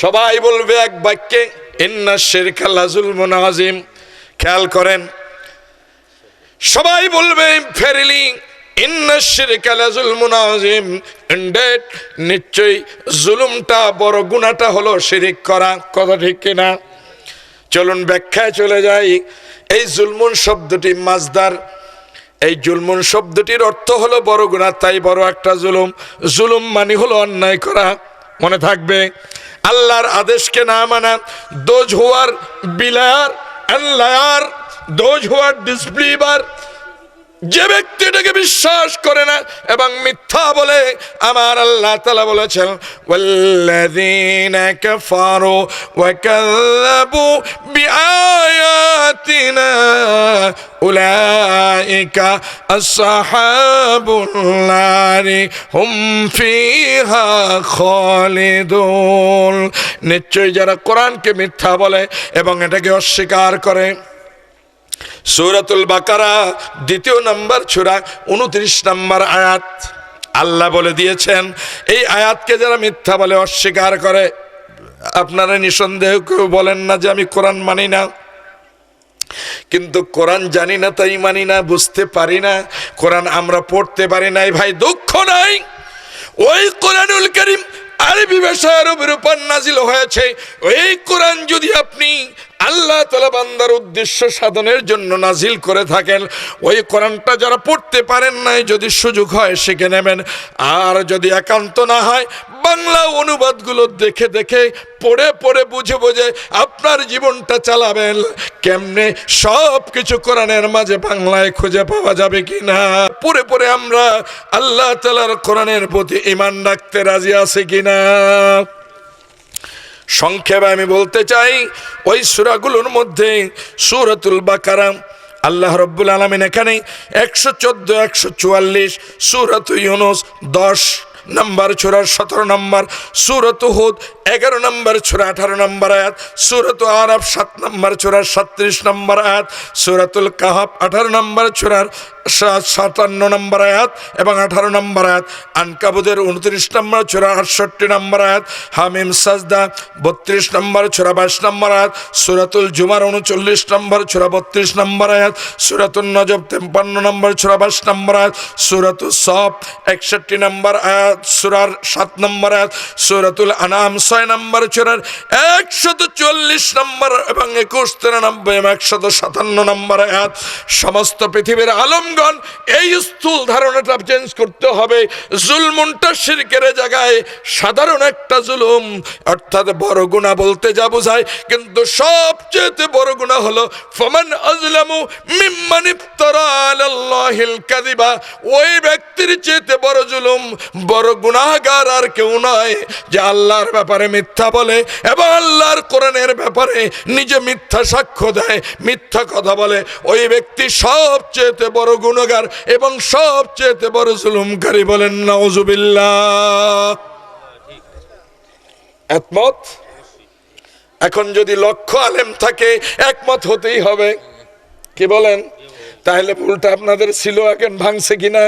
সবাই বলবে এক বাক্যে, ইন্না শিরকা লাজুল মুনাজিম খেয়াল করেন। সবাই বলবে ফেরিলি ইনডেড নিশ্চয়ই জুলুমটা বড় হলো করা। কথা ঠিক কিনা? চলুন ব্যাখ্যায় চলে এই এই শব্দটির অর্থ হলো বড় গুণা তাই বড় একটা জুলুম। জুলুম মানে হলো অন্যায় করা। মনে থাকবে আল্লাহর আদেশকে না মানা, দোজ হওয়ার বিলার আল্লাহর দোজ হওয়ার ডিসপ্লিবার, যে ব্যক্তি এটাকে বিশ্বাস করে না এবং মিথ্যা বলে, আমার আল্লাহ তালা বলেছেন, ওয়াল্লাযীনা কাফারু ওয়া কাযাবু বিআয়াত بآياتنا أولئك أصحاب النار هم فيها خالدون নিশ্চয়ই যারা কোরআনকে মিথ্যা বলে এবং এটাকে অস্বীকার করে সূরাতুল বাকারা দ্বিতীয় নম্বর ছুরা উনত্রিশ নম্বর আয়াত আল্লাহ বলে দিয়েছেন এই আয়াতকে যারা মিথ্যা বলে অস্বীকার করে আপনারা নিঃসন্দেহ কেউ বলেন না যে আমি কোরআন মানি না কিন্তু কোরআন জানি না, তাই মানি না, বুঝতে পারি না। কোরআন আমরা পড়তে পারি নাই, ভাই, দুঃখ নাই। ওই কোরআনুল করিম আরবি ভাষার উপর নাজিল হয়েছে। ওই কোরআন যদি আপনি আল্লাহ তালা বান্দার উদ্দেশ্য সাধনের জন্য নাজিল করে থাকেন, ওই কোরআনটা যারা পড়তে পারেন নাই, যদি সুযোগ হয় শিখে নেবেন। আর যদি একান্ত না হয়, বাংলা অনুবাদগুলো দেখে দেখে, পড়ে পড়ে বুঝে বুঝে আপনার জীবনটা চালাবেন। কেমনে সব কিছু কোরআনের মাঝে বাংলায় খুঁজে পাওয়া যাবে কি না পড়ে পড়ে আমরা আল্লাহ তালার কোরআনের প্রতি ইমান রাখতে রাজি আছে কিনা? সংক্ষেপে আমি বলতে চাই, ওই সুরাগুলোর মধ্যে সুরাতুল বাকারাম আল্লাহ রব্বুল আলমিন এখানে একশো চোদ্দ, একশো চুয়াল্লিশ, সুরত ইউনুস দশ নম্বর ছোড়ার সতেরো নম্বর, সুরত হুদ এগারো নম্বর ছোড়া আঠারো নম্বর আয়াত, সুরত আরব সাত নম্বর ছোড়ার সাতত্রিশ নম্বর আয়াত, সুরাতুল কাহাব আঠারো নম্বর ছোড়ার সাতান্ন নম্বর আয়াত এবং আঠারো নম্বর আয়াত। আনকাবুদের উনত্রিশ নম্বর ছোড়া আটষট্টি নম্বর আয়াত। হামিম সাজদা বত্রিশ নম্বর ছোড়া বাইশ নম্বর আয়াত। সুরাতুল জুমার উনচল্লিশ নম্বর ছোড়া বত্রিশ নম্বর আয়াত। সুরাতুল নজব তেপ্পান্ন নম্বর ছোড়া বাইশ নম্বর আয়াত। সুরাতুল সব একষট্টি নম্বর আয়াত সুরার সাত নম্বর আয়াত। সুরাতুল আনাম ছয় নম্বর ছোড়ার একশত চল্লিশ নম্বর এবং একুশ তিরানব্বই এবং একশত সাতান্ন নম্বর আয়াত। সমস্ত পৃথিবীর আলমগণ এই স্থূল ধারণাটা চেঞ্জ করতে হবে। জুলমুনটা শিরকের জায়গায় সাধারণ একটা জুলুম। অর্থাৎ বড় গুণা বলতে যা বোঝায়, কিন্তু সবচেয়ে বড় গুণা হলো, ফমান আজলামু মিম্মান ইফতারা কাযিবা। ওই ব্যক্তির চেয়ে বড় জুলুম, বড় গুনাহগার আর কেউ নয় যে আল্লাহর ব্যাপারে মিথ্যা বলে এবং আল্লাহর কোরআনের ব্যাপারে নিজে মিথ্যা সাক্ষ্য দেয়, মিথ্যা কথা বলে। ওই ব্যক্তি সবচেয়ে বড় গুণগার এবং সবচেয়ে বড় জুলুমকারী বলেন নওজুবিল্লাহ একমত? এখন যদি লক্ষ্য আলেম থাকে, একমত হতেই হবে। কি বলেন? তাহলে ভুলটা আপনাদের ছিল এখন ভাঙছে কিনা?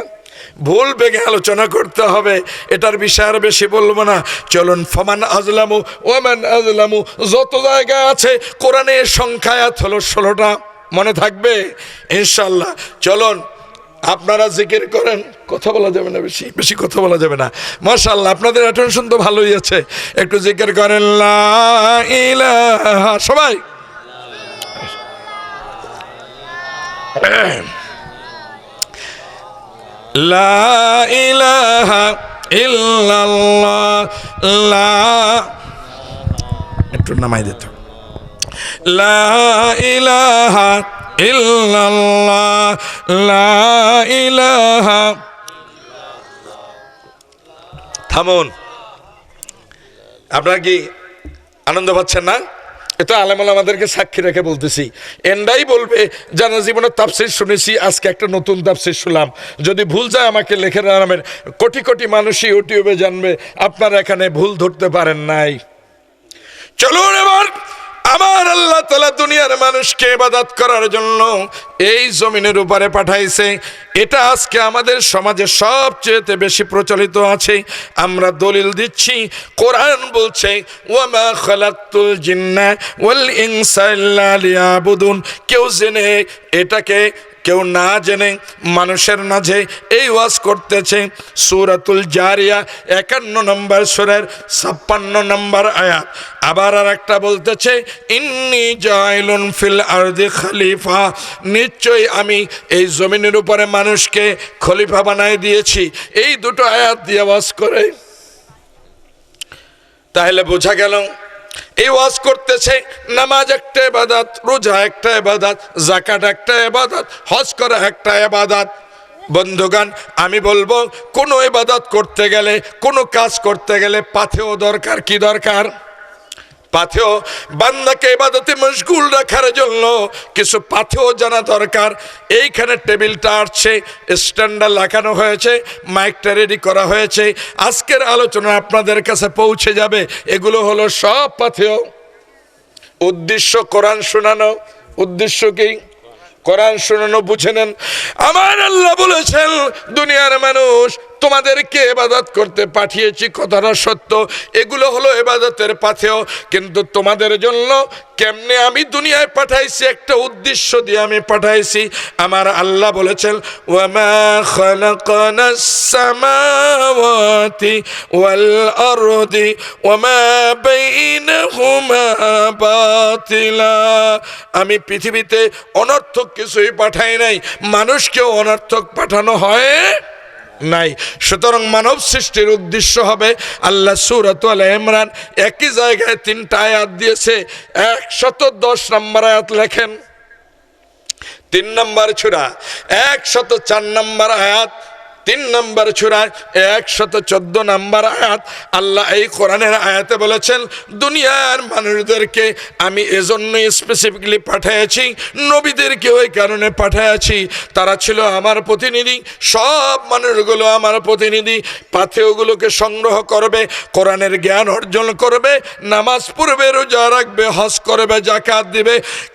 ভুল বেগে আলোচনা করতে হবে। এটার বিষয়ে আর বেশি বলব না। চলুন, ফমান আজলামু ওমান আজলামু, যত জায়গায় আছে, কোরআনের সংখ্যায়াত হলো ষোলোটা। মনে থাকবে? ইনশাল্লাহ চলুন, আপনারা জিকির করেন, কথা বলা যাবে না বেশি বেশি কথা বলা যাবে না। মাশাল্লাহ আপনাদের অ্যাটেনশন তো ভালোই আছে। একটু জিকির করেন সবাই। লা ইলাহা লা একটু নামাই দিত ইলাহা ইলাহা থামুন। আপনারা কি আনন্দ পাচ্ছেন না? এটা আলেমাল আমাদেরকে সাক্ষী রেখে বলতেছি। এন্ডাই বলবে জানা জীবনের তাপসির শুনেছি, আজকে একটা নতুন তাপসির শুনলাম। যদি ভুল যায় আমাকে লেখে নামের কোটি কোটি মানুষই ইউটিউবে জানবে, আপনারা এখানে ভুল ধরতে পারেন নাই। চলুন এবার আমার আল্লাহ তালা দুনিয়ার মানুষকে এবাদাত করার জন্য এই জমিনের উপরে পাঠাইছে। এটা আজকে আমাদের সমাজে সবচেয়েতে বেশি প্রচলিত আছে। আমরা দলিল দিচ্ছি, কোরআন বলছে, ওয়ামা খালাক্তুল জিন্না ওয়াল ইনসা ইল্লা লিয়াবুদুন। কেউ জেনে এটাকে কেউ না জেনে, মানুষের মাঝে এই ওয়াজ করতেছে সুরাতুল জারিয়া, একান্ন নম্বর সুরের ছাপ্পান্ন নম্বর আয়াত। আবার আর একটা বলতেছে, ইন্নি জাইলুন ফিল আরদি খলিফা। নিশ্চয়ই আমি এই জমিনের উপরে মানুষকে খলিফা বানাই দিয়েছি। এই দুটো আয়াত দিয়ে ওয়াজ করে। তাহলে বোঝা গেল এই ওয়াজ করতেছে, নামাজ একটা এবাদাত রোজা একটা এবাদাত জাকাত একটা এবাদাত হজ করা একটা এবাদাত বন্ধুগান আমি বলব, কোনো এবাদাত করতে গেলে, কোনো কাজ করতে গেলে পাথেও দরকার, কি দরকার? পাথেও বান্দাকে এবাদতে মশগুল রাখার জন্য কিছু পাথেও জানা দরকার। এইখানে টেবিলটা আসছে স্ট্যান্ডার লাগানো হয়েছে, মাইকটা রেডি করা হয়েছে। আজকের আলোচনা আপনাদের কাছে পৌঁছে যাবে। এগুলো হলো সব পাথেও উদ্দেশ্য কোরআন শোনানো। উদ্দেশ্য কি? কোরআন শোনানো বুঝে নেন। আমার আল্লাহ বলেছেন, দুনিয়ার মানুষ তোমাদেরকে এবাদত করতে পাঠিয়েছি, কথাটা সত্য। এগুলো হলো এবাদতের পাথেও কিন্তু তোমাদের জন্য কেমনে আমি দুনিয়ায় পাঠাইছি, একটা উদ্দেশ্য দিয়ে আমি পাঠাইছি। আমার আল্লাহ বলেছেন, ওয়ামা খালাকানাস সামাওয়াতি ওয়াল আরদি ওয়ামা বাইনাহুমা বাতিলা। আমি পৃথিবীতে অনর্থক কিছুই পাঠাই নাই। মানুষকেও অনর্থক পাঠানো হয় নাই। সুতরাং মানব সৃষ্টির উদ্দেশ্য হবে আল্লাহ সুরত ইমরান একই জায়গায় তিনটা আয়াত দিয়েছে। একশত দশ নম্বর আয়াত লেখেন। তিন নম্বর ছুরা, একশত চার নম্বর আয়াত। তিন নম্বর ছুরায় একশত চোদ্দ নম্বর আয়াত। আল্লাহ এই কোরআনের আয়াতে বলেছেন, দুনিয়ার মানুষদেরকে আমি এজন্যই স্পেসিফিকলি পাঠিয়েছি, নবীদেরকে ওই কারণে পাঠিয়েছি। তারা ছিল আমার প্রতিনিধি, সব মানুষগুলো আমার প্রতিনিধি। পাথেওগুলোকে সংগ্রহ করবে, কোরআনের জ্ঞান অর্জন করবে, নামাজ পড়বে, রোজা রাখবে, হজ করবে জাকাত দিবে।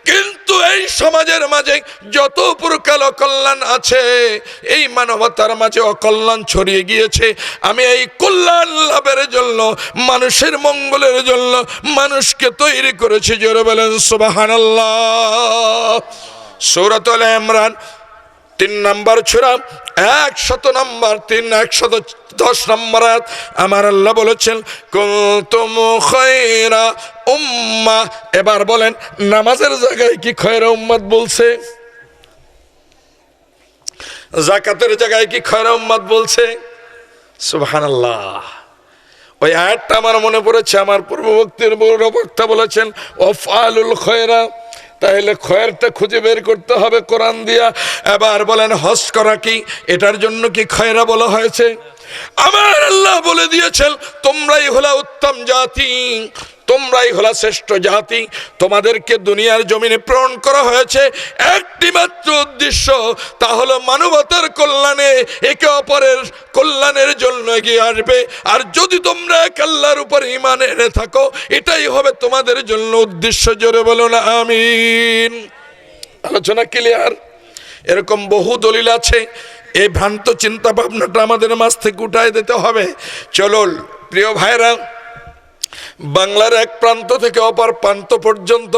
কিন্তু এই সমাজের মাঝে যত প্রকার কল্যাণ আছে, এই মানবতার মাঝে অকল্যাণ ছড়িয়ে গিয়েছে। আমি এই কল্যাণ লাভের জন্য, মানুষের মঙ্গলের জন্য মানুষকে তৈরি করেছি, জোরে বলেন সুবাহান সৌরতল ইমরান, তিন নম্বর ছোড়া একশত নম্বর, তিন, একশত দশ নম্বর আমার আল্লাহ বলেছেন খয়রা উম্মা। এবার বলেন, নামাজের জায়গায় কি খয়রা উম্মাদ বলছে? জাকাতের জায়গায় কি খয়রাম্মাদ বলছে? সুবহানাল্লাহ। ওই আয়াতটা আমার মনে পড়েছে, আমার পূর্ববর্তীর বক্তা বলেছেন অফআলুল খয়রা, তাহলে খয়েরটা খুঁজে বের করতে হবে কোরআন দিয়া। এবার বলেন হস করা কি? এটার জন্য কি খয়রা বলা হয়েছে? আমার আল্লাহ বলে দিয়েছেন, তোমরাই হলা উত্তম জাতি, তোমরাই হলা শ্রেষ্ঠ জাতি। তোমাদেরকে দুনিয়ার জমিনে প্রেরণ করা হয়েছে। একটি মাত্র উদ্দেশ্য, তা হলো মানবতার কল্যাণে একে অপরের কল্যাণের জন্য এগিয়ে আসবে। আর যদি তোমরা এক আল্লাহর উপর ইমান এনে থাকো, এটাই হবে তোমাদের জন্য উদ্দেশ্য। জোরে বলো না আমিন। আলোচনা ক্লিয়ার? এরকম বহু দলিল আছে। এই ভ্রান্ত চিন্তা ভাবনাটা আমাদের মাছ থেকে উঠায় দিতে হবে। চলো প্রিয় ভাইরা বাংলার এক প্রান্ত থেকে অপর প্রান্ত পর্যন্ত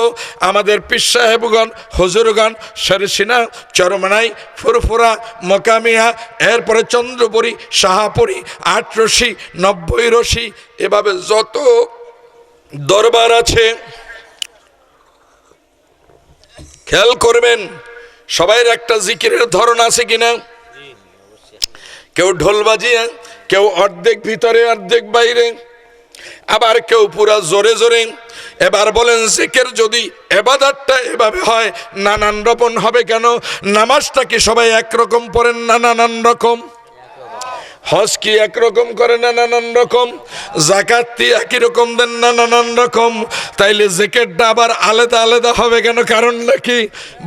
আমাদের পীর সাহেবগণ, হজুরগণ, সরসিনা, চরমানাই, ফুরফুরা, মকামিয়া, এরপরে চন্দ্রপুরী, শাহাপুরী, আট রশি, নব্বই রশি, এভাবে যত দরবার আছে, খেয়াল করবেন, সবাইয়ের একটা জিকিরের ধরন আছে কিনা? কেউ ঢোল বাজিয়ে, কেউ অর্ধেক ভিতরে, অর্ধেক বাইরে। আবার কেউ পুরা জোরে জোরে। এবার বলেন শেখের যদি এবাদারটা এভাবে হয়, নানান রকম হবে কেন? নামাজটা কি সবাই একরকম পড়েন না নানান রকম? হজ কি একরকম করে না নানান রকম? জাকাত কি একই রকম দেন না নানান রকম? তাইলে জেকেটটা আবার আলাদা আলাদা হবে কেন? কারণ নাকি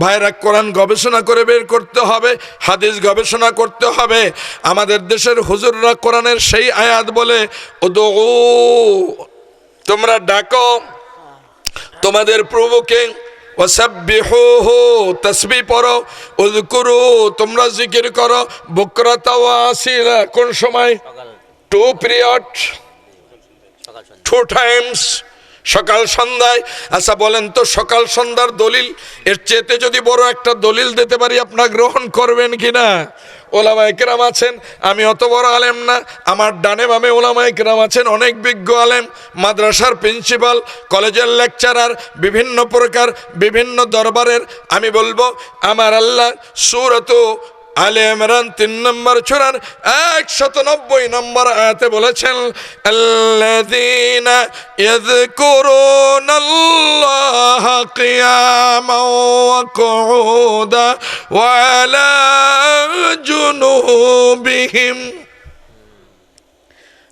ভাইরা কোরআন গবেষণা করে বের করতে হবে, হাদিস গবেষণা করতে হবে। আমাদের দেশের হুজুররা কোরআনের সেই আয়াত বলে ও দো তোমরা ডাকো, তোমাদের প্রভুকে ওয়াসাব্বিহুহু তাসবিহ পড়ো, উযকুরু, তোমরা জিকির করো বুকরাতা ওয়া আসিলা কোন সময়? টু পিরিয়ড টু টাইমস সকাল সন্ধ্যায়। আচ্ছা বলেন তো, সকাল সন্ধ্যার দলিল, এর চেতে যদি বড় একটা দলিল দিতে পারি, আপনার গ্রহণ করবেন কিনা? ওলামা একরাম আছেন, আমি অত বড় আলেম না, আমার ডানে বামে ওলামা একরাম আছেন, অনেক বিজ্ঞ আলেম, মাদ্রাসার প্রিন্সিপাল, কলেজের লেকচারার, বিভিন্ন প্রকার, বিভিন্ন দরবারের, আমি বলব, আমার আল্লাহ সুরত আলে ইমরান তিন নম্বর চূড়ার একশত নব্বই নম্বর আয়াতে বলেছেন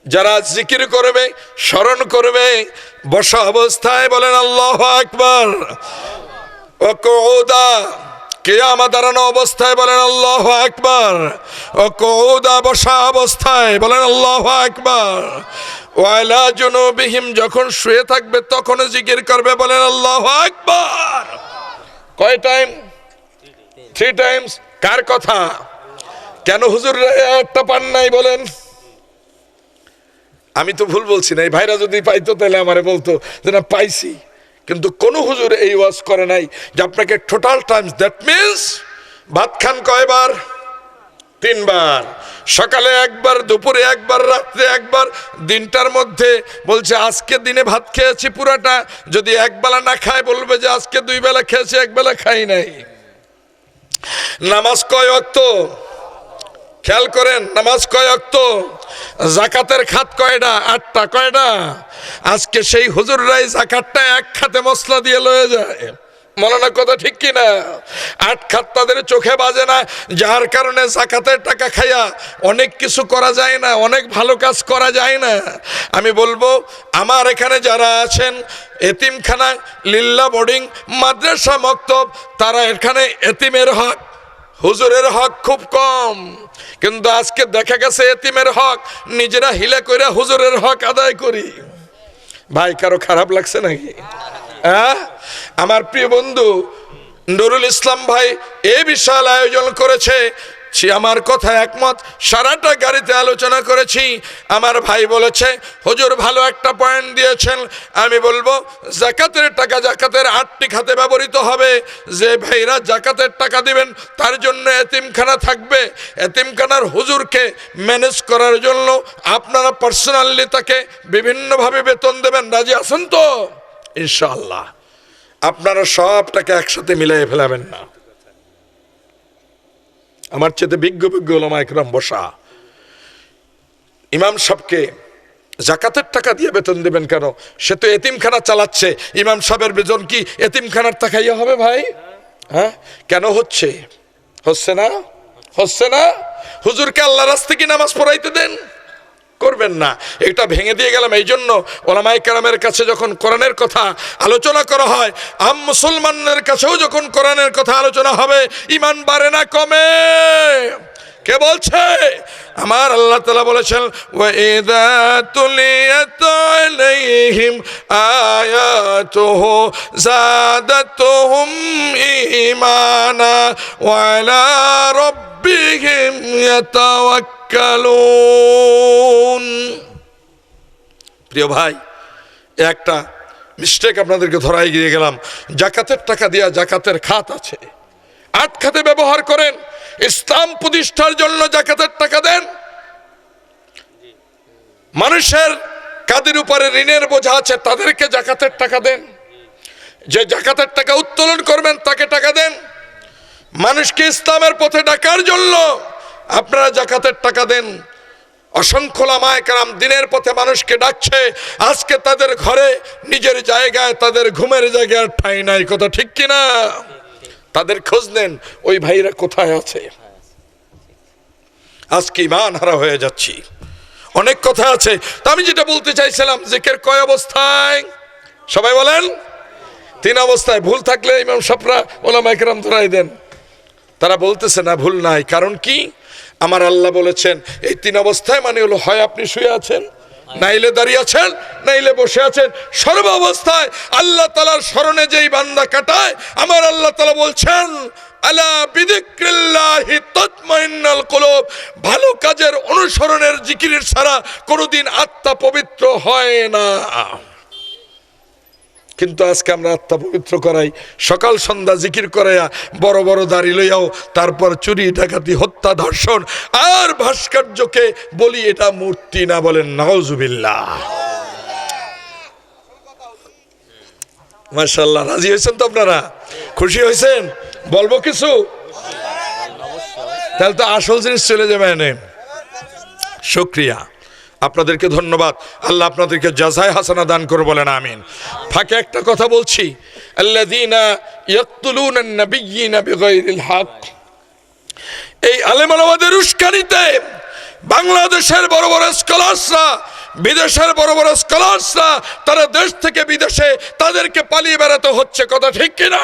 যারা জিকির করবে, স্মরণ করবে, বসা অবস্থায় বলেন, আল্লাহ আকবর। ও কৌদা কেয়ামা দাঁড়ানো অবস্থায় বলেন আল্লাহ আকবার, ও কৌদা বসা অবস্থায় বলেন আল্লাহ আকবার। ওয়ালা জুনুবিহিম, যখন শুয়ে থাকবে তখন জিকির করবে বলেন আল্লাহ আকবার। কয় টাইম থ্রি টাইমস কার কথা? কেন হুজুর একটা পান নাই বলেন? আমি তো ভুল বলছি না, এই ভাইরা যদি পাইতো তাহলে আমারে বলতো যে না, পাইছি। কিন্তু কোন হুজুর এই ওয়াজ করে নাই যে আপনাকে টোটাল টাইমস দ্যাট মিনস ভাত খান কয়বার? তিনবার। সকালে একবার, দুপুরে একবার, রাত্রে একবার, দিনটার মধ্যে বলছে, আজকে দিনে ভাত খেয়েছি পুরাটা। যদি একবেলা না খায়, বলবে যে, আজকে দুই বেলা খেয়েছি একবেলা খাই নাই। নামাজ কয় অক্ত খেয়াল করেন, নামাজ কয় অক্ত জাকাতের খাত কয়টা আটটা কয়টা আজকে সেই হুজুররাই জাকাতটা এক খাতে মশলা দিয়ে লয়ে যায়। মনে কথা ঠিক কি না আট খাত তাদের চোখে বাজে না, যার কারণে জাকাতের টাকা খাইয়া অনেক কিছু করা যায় না, অনেক ভালো কাজ করা যায় না। আমি বলব, আমার এখানে যারা আছেন এতিমখানা লিল্লা বোর্ডিং, মাদ্রাসা মক্তব, তারা এখানে এতিমের হক। হুজুরের হক খুব কম। কিন্তু আজকে দেখা গেছে এতিমের হক, নিজেরা হিলে করে হুজুরের হক আদায় করি। ভাই, কারও খারাপ লাগছে নাকি? হ্যাঁ? আমার প্রিয় বন্ধু, নুরুল ইসলাম ভাই এ বিশাল আয়োজন করেছে সে আমার কথা একমত। সারাটা গাড়িতে আলোচনা করেছি। আমার ভাই বলেছে, হুজুর ভালো একটা পয়েন্ট দিয়েছেন। আমি বলব, জাকাতের টাকা জাকাতের আটটি খাতে ব্যবহৃত হবে। যে ভাইরা জাকাতের টাকা দিবেন, তার জন্য এতিমখানা থাকবে। এতিমখানার হুজুরকে ম্যানেজ করার জন্য আপনারা পার্সোনালি তাকে বিভিন্নভাবে বেতন দেবেন। রাজি আছেন তো? ইনশাল্লাহ আপনারা সবটাকে একসাথে মিলাই ফেলাবেন না। আমার চেতে বিজ্ঞ বিজ্ঞ ওলামা বসা। ইমাম সাহেবকে জাকাতের টাকা দিয়ে বেতন দেবেন কেন? সে তো এতিমখানা চালাচ্ছে। ইমাম সাহেবের বেতন কি এতিমখানার টাকাইয়া হবে ভাই? হ্যাঁ? কেন হচ্ছে? হচ্ছে না? হচ্ছে না? হুজুরকে আল্লাহ রাস্তে কি নামাজ পড়াইতে দেন? করবেন না। এটা ভেঙে দিয়ে গেলাম। এই জন্য ওলামাই কালামের কাছে যখন কোরআনের কথা আলোচনা করা হয়, আম মুসলমানের কাছেও যখন কোরআনের কথা আলোচনা হবে ইমান বাড়ে না, কমে। কে বলছে? আমার আল্লাহ তালা বলেছেন ওয়াইদা তুলিয়াত আলাইহিম আয়াতুহু জাদাতুহুম ঈমানা ওয়া আলা রাব্বিহিম প্রিয় ভাই, একটা মিস্টেক আপনাদেরকে ধরাই গিয়ে গেলাম। জাকাতের টাকা দিয়া জাকাতের খাত আছে। আট খাতে ব্যবহার করেন। ইসলাম প্রতিষ্ঠার জন্য জাকাতের টাকা দেন। মানুষের কাদের উপরে ঋণের বোঝা আছে, তাদেরকে জাকাতের টাকা দেন। যে জাকাতের টাকা উত্তোলন করবেন, তাকে টাকা দেন। মানুষকে ইসলামের পথে ডাকার জন্য আপনারা জাকাতের টাকা দেন। অসংখ্য লামায় কারাম দিনের পথে মানুষকে ডাকছে, আজকে তাদের ঘরে, নিজের জায়গায়, তাদের ঘুমের জায়গায় ঠাই নাই, কথা ঠিক কিনা? তাদের খোঁজ নেন, ওই ভাইরা কোথায় আছে? আজকে ইমান হারা হয়ে যাচ্ছি। অনেক কথা আছে। তা আমি যেটা বলতে চাইছিলাম, জেকের কয় অবস্থায়? সবাই বলেন? তিন অবস্থায়। ভুল থাকলে ইমাম সাপরা ওলামা একরাম ধরাই দেন। তারা বলতেছে না, ভুল নাই। কারণ কি? আমার আল্লাহ বলেছেন, এই তিন অবস্থায় মানে হলো হয় আপনি শুয়ে আছেন, নাইলে দাঁড়িয়ে আছেন, নাইলে বসে আছেন। সর্ব অবস্থায় আল্লাহ তালার স্মরণে যেই বান্দা কাটায়, আমার আল্লাহ তালা বলছেন ভালো কাজের অনুসরণের জিকিরের ছাড়া কোনোদিন আত্মা পবিত্র হয় না। কিন্তু আজকে আমরা আত্মা পবিত্র করাই। সকাল সন্ধ্যা জিকির করাইয়া বড় বড় দাড়ি লইয়াও তারপর চুরি, ডাকাতি, হত্যা, ধর্ষণ আর ভাস্কর্যকে বলি এটা মূর্তি না বলেন, নাউজুবিল্লাহ। মাশাল্লাহ রাজি হয়েছেন তো আপনারা? খুশি হয়েছেন? বলব কিছু? তাহলে তো আসল জিনিস চলে যাবে এনে। শুক্রিয়া। আপনাদেরকে ধন্যবাদ। আল্লাহ আপনাদেরকে জাজায় হাসানা দান করে বলেন, আমিন। ফাঁকে একটা কথা বলছি। হক। এই আলেমানবাদের উস্কানিতে বাংলাদেশের বড় বড় স্কলার্সরা, বিদেশের বড় বড় স্কলার্সরা, তারা দেশ থেকে বিদেশে তাদেরকে পালিয়ে বেড়াতে হচ্ছে, কথা ঠিক কিনা?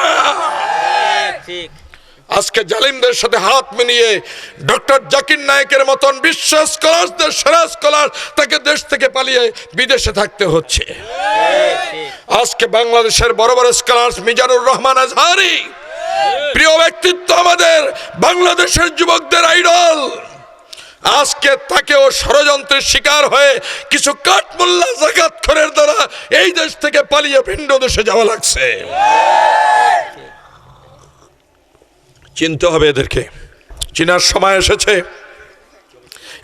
ঠিক। আজকে জালিমদের সাথে হাত মিলিয়ে ডক্টর জাকির নায়কের মতন বিশ্ব স্কলারদের, সেরা স্কলার তাকে দেশ থেকে পালিয়ে বিদেশে থাকতে হচ্ছে। আজকে বাংলাদেশের বড় বড় স্কলার মিজানুর রহমান আজহারি, প্রিয় ব্যক্তিত্ব আমাদের, বাংলাদেশের যুবকদের আইডল। আজকে তাকেও ষড়যন্ত্রের শিকার হয়ে কিছু কাঠমোল্লা জাকাত খরের দ্বারা এই দেশ থেকে পালিয়ে ভিন্ন দেশে যাওয়া লাগছে। চিনতে হবে এদেরকে। চিনার সময় এসেছে।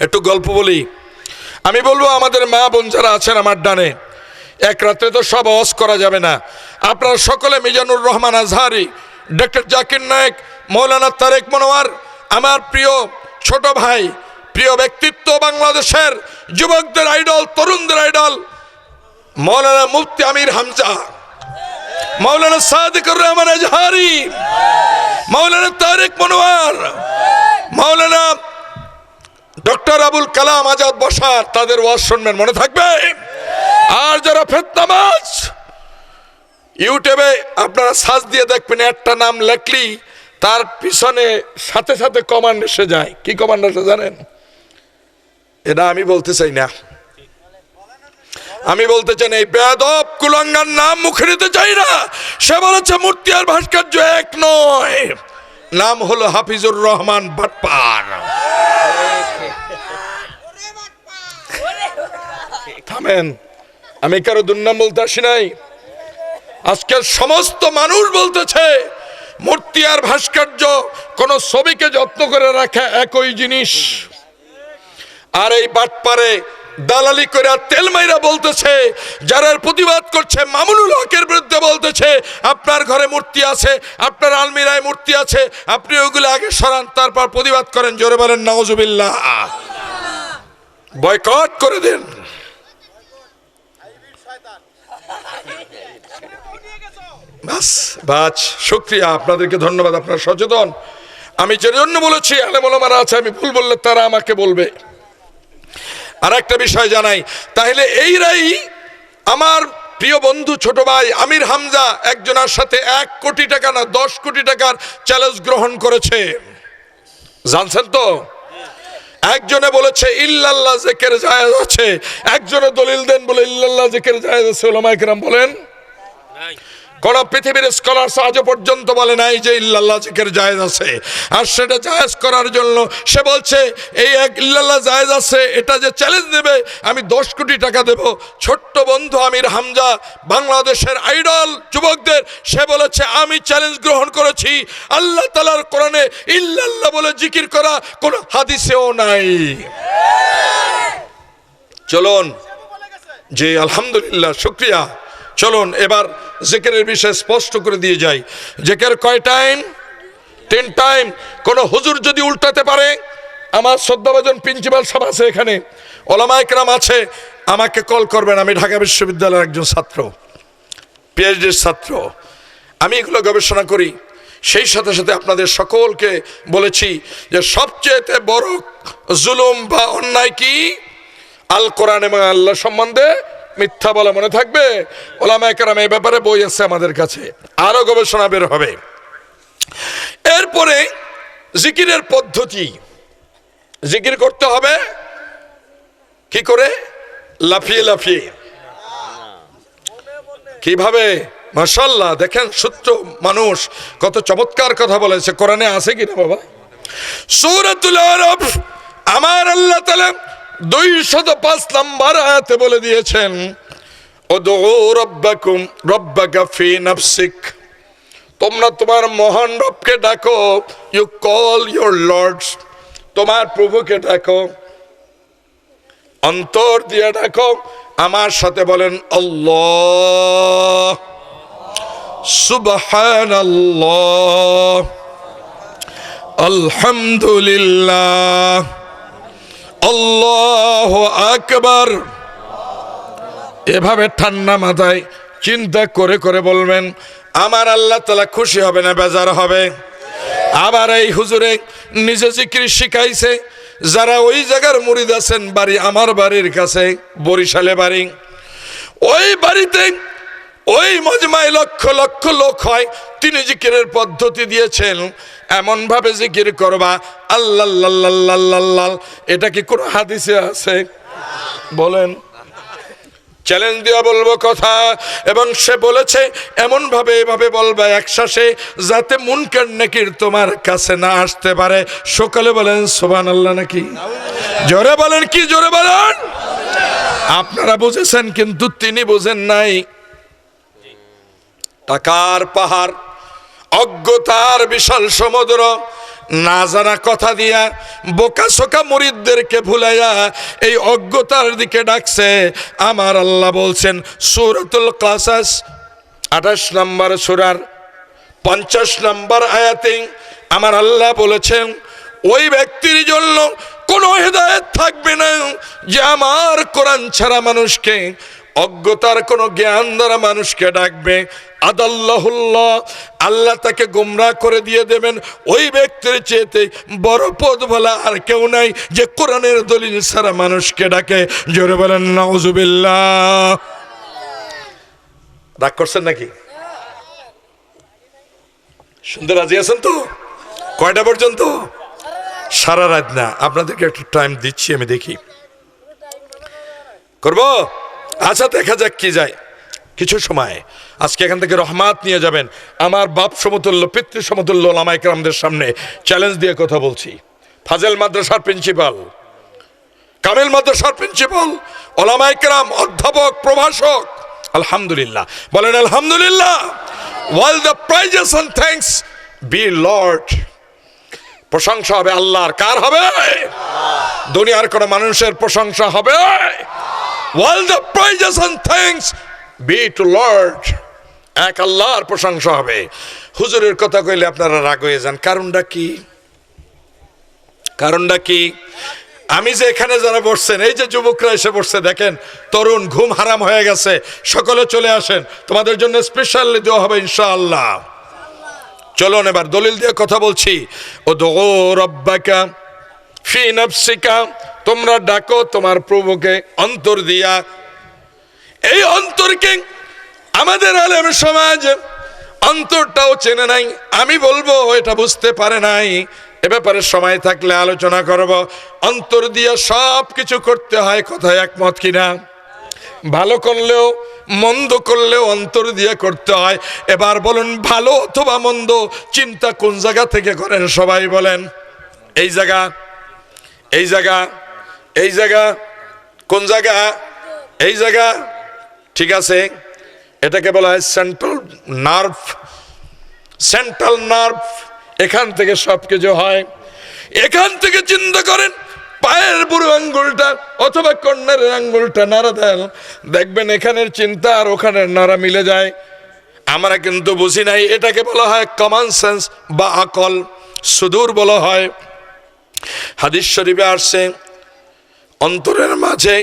একটু গল্প বলি। আমি বলব, আমাদের মা বোন যারা আছেন আমার ডানে, এক রাত্রে তো সব অস করা যাবে না। আপনারা সকলে মিজানুর রহমান আজহারি ডক্টর জাকির নায়েক, মৌলানা তারেক মনোয়ার, আমার প্রিয় ছোট ভাই, প্রিয় ব্যক্তিত্ব বাংলাদেশের যুবকদের আইডল তরুণদের আইডল মৌলানা মুফতি আমির হামজা। মৌলানা সাদিকুর রহমান আজহারি, মাওলানা তারেক মনোয়ার, মাওলানা ডক্টর আবুল কালাম আজাদ বসার, তাদের ওয়াজ শুনবেন, মনে থাকবে? আর যারা ফেতনামাজ ইউটিউবে আপনারা সার্চ দিয়ে দেখবেন, একটা নাম লেখলি তার পিছনে সাথে সাথে কমান্ড এসে যায়। কি কমান্ড এসে জানেন? এটা আমি বলতে চাই না। আমি বলতে চাই এই বেদব কুলাঙ্গার নাম মুখে নিতে চাই না। সে বলেছে, মূর্তি আর ভাস্কর্য এক নয়। নাম হলো হাফিজুর রহমান বাটপার। থামেন, আমি কারও দুর্নাম বলতে আসি নাই। আজকের সমস্ত মানুষ বলতেছে, মূর্তি আর ভাস্কর্য কোন ছবিকে যত্ন করে রাখা একই জিনিস। আর এই বাটপারে দালালি করে তেল মাইরা বলতেছে, যারা প্রতিবাদ করছে, মামুনুল হকের বিরুদ্ধে বলতেছে, আপনার ঘরে মূর্তি আছে, আপনার আলমিরায় মূর্তি আছে, আপনি ওগুলো আগে সরান, তারপর প্রতিবাদ করেন, জোরে বলেন নওয়াজুবিল্লাহ বয়কট করে দেন। বাস বাস, শুক্রিয়া, আপনাদেরকে ধন্যবাদ, আপনারা সচেতন। আমি যে জন্য বলেছি আলেমলামারা আছে, আমি ভুল বললে তারা আমাকে বলবে। আর একটা বিষয় জানাই। তাহলে এইরাই আমার প্রিয় বন্ধু ছোট ভাই আমির হামজা একজনের সাথে এক কোটি টাকা না দশ কোটি টাকার চ্যালেঞ্জ গ্রহণ করেছে। জানছেন তো? একজনে বলেছে, ইল্লাল্লাহ জেকের জায়েজ আছে। একজনে দলিল দেন বলে, ইল্লাল্লাহ জেকের জায়েজ আছে। ওলামায়ে কেরাম বলেন কোন পৃথিবীর স্কলার আজও পর্যন্ত বলে নাই যে ইল্লাল্লাহ জিকের জায়েজ আছে। আর সেটা জায়েজ করার জন্য সে বলছে, এই এক ইল্লাল্লাহ জায়েজ আছে, এটা যে চ্যালেঞ্জ দেবে, আমি দশ কোটি টাকা দেব। ছোট্ট বন্ধু আমির হামজা, বাংলাদেশের আইডল যুবকদের, সে বলেছে, আমি চ্যালেঞ্জ গ্রহণ করেছি। আল্লাহ তালার কোরআনে ইল্লাল্লাহ বলে জিকির করা কোনো হাদিসেও নাই। চলুন। জি, আলহামদুলিল্লাহ, শুক্রিয়া। চলুন, এবার জেকেরের বিষয়ে স্পষ্ট করে দিয়ে যাই। জেকের কয় টাইম তিন টাইম কোনো হুজুর যদি উল্টাতে পারে, আমার শ্রদ্ধাভাজন প্রিন্সিপাল সব আছে এখানে। ওলামাইকরাম আছে, আমাকে কল করবেন। আমি ঢাকা বিশ্ববিদ্যালয়ের একজন ছাত্র পিএইচডির ছাত্র। আমি এগুলো গবেষণা করি। সেই সাথে সাথে আপনাদের সকলকে বলেছি যে সবচেয়েতে বড় জুলুম বা অন্যায় কি? আল কোরআন এবং আল্লাহ সম্বন্ধে মিথ্যা বলা মনে থাকবে? ওলামা একরাম এই ব্যাপারে বই আছে আমাদের কাছে। আরও গবেষণা বের হবে। এরপরে জিকিরের পদ্ধতি। জিকির করতে হবে। কি করে? লাফিয়ে লাফিয়ে। কীভাবে? মাসাল্লাহ দেখেন সত্য মানুষ কত চমৎকার কথা বলেছে। কোরআনে আছে কিনা বাবা? সূরাতুল আরব আমার আল্লাহ তাআলা দুই শত পাঁচ নম্বর আয়াতে বলে দিয়েছেন তোমরা তোমার মহান রবকে ডাকো ইউ কল ইউর লর্ডস তোমার প্রভুকে ডাকো, অন্তর দিয়ে ডাকো। আমার সাথে বলেন, আল্লাহ। সুবহান আলহামদুলিল্লাহ। আল্লাহ আকবার। এভাবে ঠান্ডা মাথায় চিন্তা করে করে বলবেন, আমার আল্লাহ তালা খুশি হবে না, বেজার হবে। আবার এই হুজুরে নিজে জিকির শিখাইছে, যারা ওই জায়গার মুরিদ আছেন, বাড়ি আমার বাড়ির কাছে, বরিশালে বাড়ি। ওই বাড়িতে ওই মজমায় লক্ষ লক্ষ লোক হয়, তিনি জিকিরের পদ্ধতি দিয়েছেন। এমন ভাবে জিকির করবা আল্লাহ এটা কি কোনো হাদিসে আছে? বলেন। চ্যালেঞ্জ দিয়া বলব কথা, এবং সে বলেছে এমন ভাবে এভাবে বলবে একশ্বাসে, যাতে মুনকার নাকির তোমার কাছে না আসতে পারে। সকালে বলেন সোবান আল্লাহ নাকি? জোরে বলেন কি জোরে বলেন? আপনারা বুঝেছেন, কিন্তু তিনি বুঝেন নাই। টাকার পাহাড় অজ্ঞতার বিশাল সমুদ্র। না জানা কথা দিয়া বোকা সোকা মুরিদদেরকে ভুলাইয়া এই অজ্ঞতার দিকে ডাকছে। আমার আল্লাহ বলছেন, সুরতুল কাসাস, আঠাশ নম্বর সুরার পঞ্চাশ নম্বর আয়াতে আমার আল্লাহ বলেছেন, ওই ব্যক্তির জন্য কোনো হেদায়ত থাকবে না যে আমার কোরআন ছাড়া মানুষকে অজ্ঞতার কোনো জ্ঞান দ্বারা মানুষকে ডাকবে। আদাল্লাহুল্লাহ, আল্লাহ তাকে গুমরা করে দিয়ে দেবেন। ওই ব্যক্তির চেয়েতে বড় পদ বলা আর কেউ নাই যে কোরআনের দলিল সারা মানুষকে ডাকে। জোরে বলেন, নাউজুবিল্লাহ। রাগ করছেন নাকি? শুনতে রাজি আছেন তো? কয়টা পর্যন্ত? সারা রাত না। আপনাদেরকে একটু টাইম দিচ্ছি, আমি দেখি। করব? আচ্ছা দেখা যাক কি যায়। কিছু সময়। আজকে এখান থেকে রহমাত নিয়ে যাবেন। আমার বাপ সমতুল্য, পিতৃ সমতুল্য লামাইকরামদের সামনে চ্যালেঞ্জ দিয়ে কথা বলছি। ফাজেল মাদ্রাসার প্রিন্সিপাল কামেল মাদ্রাসার প্রিন্সিপাল ওলামাইকরাম অধ্যাপক, প্রভাষক। আলহামদুলিল্লাহ। বলেন, আলহামদুলিল্লাহ। All the praises and thanks be Lord প্রশংসা হবে আল্লাহর। কার হবে? দুনিয়ার কোনো মানুষের প্রশংসা হবে? All the praises and thanks be to Lord এক আল্লাহর প্রশংসা হবে। হুজুরের কথা কইলে আপনারা রাগ হয়ে যান। কারণটা কি? কারণটা কি? আমি যে এখানে যারা বসছেন, এই যে যুবকরা এসে বসছে, দেখেন তরুণ, ঘুম হারাম হয়ে গেছে। সকলে চলে আসেন। তোমাদের জন্য স্পেশালি দেওয়া হবে ইনশাআল্লাহ। চলুন এবার দলিল দিয়ে কথা বলছি। ও দো রব্বাকা ফি নফসিকা, তোমরা ডাকো, তোমার প্রভুকে অন্তর দিয়া। এই অন্তরকে আমাদের আলেম সমাজ অন্তরটাও চেনে নাই। আমি বলব, এটা বুঝতে পারে নাই। এ ব্যাপারে সময় থাকলে আলোচনা করব। অন্তর দিয়ে সব কিছু করতে হয়, কথায় একমত কিনা? ভালো করলেও, মন্দ করলেও অন্তর দিয়ে করতে হয়। এবার বলুন, ভালো অথবা মন্দ, চিন্তা কোন জায়গা থেকে করেন সবাই বলেন? এই জায়গা এই জায়গা এই জায়গা, কোন জায়গা? এই জায়গা, ঠিক আছে। এটাকে বলা হয় সেন্ট্রাল নার্ভ সেন্ট্রাল নার্ভ এখান থেকে সব কিছু হয়। এখান থেকে চিন্তা করেন, পায়ের বুড়ো আঙ্গুলটা অথবা কর্নারের আঙ্গুলটা নাড়া দেন। দেখবেন এখানের চিন্তা আর ওখানের নাড়া মিলে যায়। আমরা কিন্তু বুঝি নাই, এটাকে বলা হয় কমন সেন্স বা আকল। সুদূর বলা হয়। হাদিস শরীফে আসছে অন্তরের মাঝে,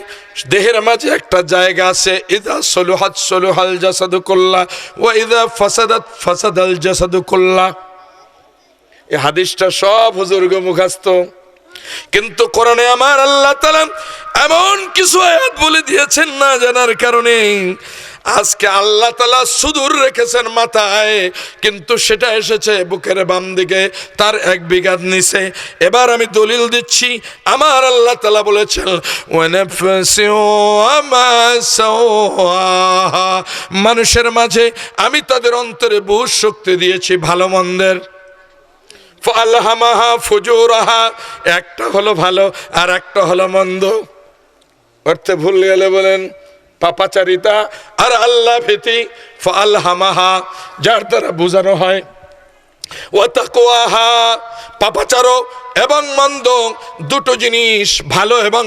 দেহের মাঝে একটা জায়গা আছে, ইদা সলুহাত সলুহাল জাসাদু কল্লা ও ইদা ফাসাদাত ফাসাদাল জাসাদু কল্লা। এই হাদিসটা সব হুজুর্গ মুখাস্ত কিন্তু কোরআনে আমার আল্লাহ তাআলা এমন কিছু আয়াত বলে দিয়েছেন না জানার কারণে আজকে আল্লাহ তালা সুদূর রেখেছেন মাথায়, কিন্তু সেটা এসেছে বুকের বাম দিকে, তার এক বিঘাত নিচে। এবার আমি দলিল দিচ্ছি, আমার আল্লাহ তালা বলেছেন। মানুষের মাঝে আমি তাদের অন্তরে বহু শক্তি দিয়েছি, ভালো মন্দের। ফালহামাহা ফুজুরাহা, একটা হলো ভালো আর একটা হলো মন্দ। অর্থে ভুল গেলে বলেন পাপাচারিতা, আর আল্লাহ ভীতি ফালহামাহা যার দ্বারা বোঝানো হয় ও তাকোয়াহা পাপাচারো এবং মন্দ, দুটো জিনিস ভালো এবং